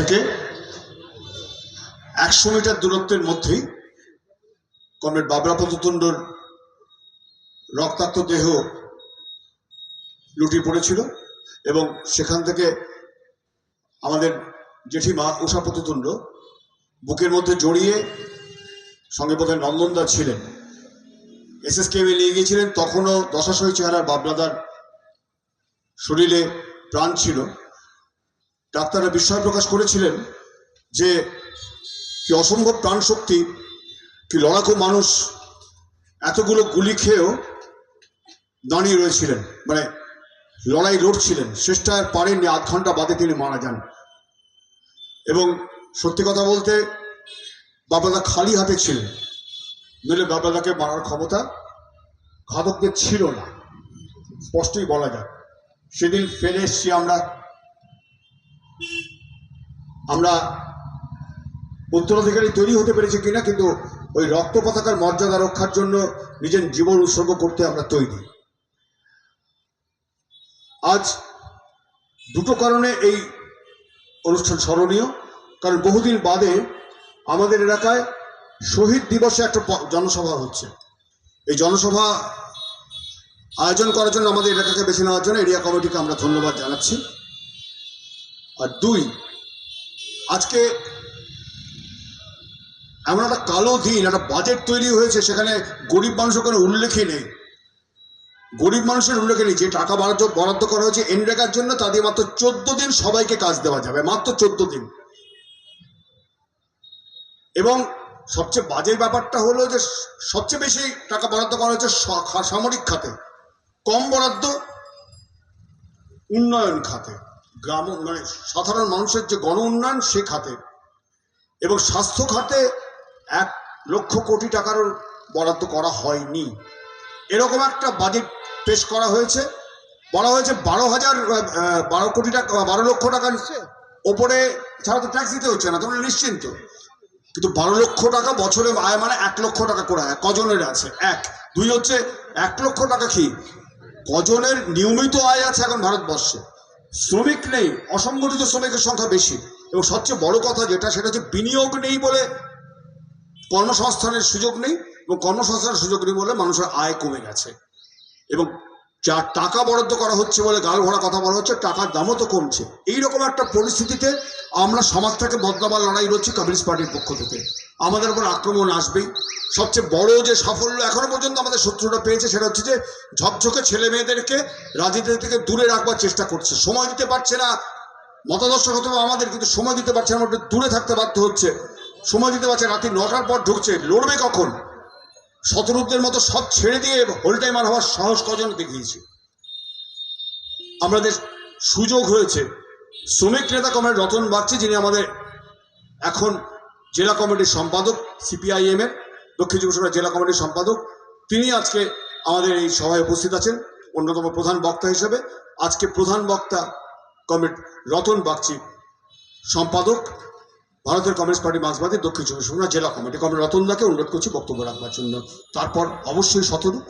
থেকে একশো মিটার দূরত্বের মধ্যেই কমরেড বাবরা পদতুণ্ডর রক্তাক্ত দেহ লুটিয়ে পড়েছিল এবং সেখান থেকে আমাদের জেঠিমা উষা পদতুণ্ড বুকের মধ্যে জড়িয়ে সঙ্গে বোধহয় নন্দনদা ছিলেন। এস এস এসএসকেএমে নিয়ে গিয়েছিলেন, তখনও দশাশয় চেহারার বাবলাদার শরীরে প্রাণ ছিল। ডাক্তাররা বিস্ময় প্রকাশ করেছিলেন যে কি অসম্ভব প্রাণ শক্তি কি লড়াকু মানুষ এতগুলো গুলি খেয়েও দাঁড়িয়ে রয়েছিলেন মানে লড়াই লড়ছিলেন। শেষটা আর পারেননি, আধ ঘণ্টা বাদে তিনি মারা যান। এবং সত্যি কথা বলতে বাবাদা খালি হাতে ছিলেন, নইলে বাবাদাকে মারার ক্ষমতা ঘাতকদের ছিল না। স্পষ্টই বলা যায়, সেদিন ফেলে এসছি আমরা আমরা উত্তরাধিকারী তৈরি হতে পেরেছি কিনা, কিন্তু ওই রক্ত পতাকার মর্যাদা রক্ষার জন্য নিজের জীবন উৎসর্গ করতে আমরা তৈরি। আজ দুটো কারণে এই অনুষ্ঠান স্মরণীয়। কারণ বহুদিন বাদে আমাদের এলাকায় শহীদ দিবসে একটা জনসভা হচ্ছে। এই জনসভা আয়োজন করার জন্য আমাদের এলাকাকে বেছে নেওয়ার জন্য এরিয়া কমিটিকে আমরা ধন্যবাদ জানাচ্ছি। আর দুই আজকে এমন একটা কালো দিন, একটা বাজেট তৈরি হয়েছে, সেখানে গরিব মানুষের কোনো উল্লেখই নেই। গরিব মানুষের উল্লেখে নেই। যে টাকা বরাদ্দ বরাদ্দ করা হয়েছে এনরেগার জন্য, তা দিয়ে মাত্র চোদ্দ দিন সবাইকে কাজ দেওয়া যাবে, মাত্র চোদ্দ দিন। এবং সবচেয়ে বাজে ব্যাপারটা হলো যে, সবচেয়ে বেশি টাকা বরাদ্দ করা হয়েছে সামরিক খাতে। কম বরাদ্দ, উন্নয়ন খাতে। গ্রাম মানে সাধারণ মানুষের যে গণ উন্নয়ন সে খাতে। এবং স্বাস্থ্য খাতে এক লক্ষ কোটি টাকারও বরাদ্দ করা হয়নি। এরকম একটা বাজেট পেশ করা হয়েছে। বলা হয়েছে বারো হাজার বারো কোটি টাকা, বারো লক্ষ টাকার ওপরে ছাড়া তো ট্যাক্স দিতে হচ্ছে না, তোমরা নিশ্চিন্ত? কিন্তু বারো লক্ষ টাকা বছরে আয় মানে এক লক্ষ টাকা করে আয়, কজনের আছে? এক। দুই হচ্ছে এক লক্ষ টাকা কি? কজনের নিয়মিত আয় আছে এখন ভারতবর্ষে। শ্রমিক নেই, অসংগঠিত শ্রমিকের সংখ্যা বেশি। এবং সবচেয়ে বড় কথা যেটা, সেটা হচ্ছে বিনিয়োগ নেই বলে কর্মসংস্থানের সুযোগ নেই, এবং কর্মসংস্থানের সুযোগ নেই বলে মানুষের আয় কমে গেছে। এবং যা টাকা বরাদ্দ করা হচ্ছে বলে গাল ভরা কথা বলা হচ্ছে, টাকার দামও তো কমছে। এইরকম একটা পরিস্থিতিতে আমরা সমাজটাকে বদলাবার লড়াই লড়ছি কমিউনিস্ট পার্টির পক্ষ থেকে। আমাদের উপর আক্রমণ আসবেই। সবচেয়ে বড় যে সাফল্য এখনও পর্যন্ত আমাদের শত্রুরা পেয়েছে সেটা হচ্ছে যে, ঝকঝকে ছেলে মেয়েদেরকে রাজনীতি থেকে দূরে রাখবার চেষ্টা করছে। সময় দিতে পারছে না। মতাদর্শ হতে আমাদের, কিন্তু সময় দিতে পারছে না। দূরে থাকতে বাধ্য হচ্ছে। সময় দিতে পারছে রাত্রি নটার পর ঢুকছে। লড়বে কখন? শতরূপদের মতো সব ছেড়ে দিয়ে হোল টাইমার হওয়ার সাহস কজন দেখিয়েছি? আমাদের সুযোগ হয়েছে। শ্রমিক নেতা কমের রতন বাগচি, যিনি আমাদের এখন জেলা কমিটির সম্পাদক সিপিআইএম এর দক্ষিণ চব্বিশ জেলা কমিটির সম্পাদক, তিনি আজকে আমাদের এই সভায় উপস্থিত আছেন, অন্যতম প্রধান বক্তা হিসেবে। আজকে প্রধান বক্তা কমরেড রতন বাগচি, সম্পাদক। ভারতের কমিউনিস্ট পার্টি মার্ক্সবাদী দক্ষিণ চব্বিশ পরগনা জেলা কমিটি কমরেড রতনদাকে অনুরোধ করছি বক্তব্য রাখবার জন্য। তারপর অবশ্যই শতরূপ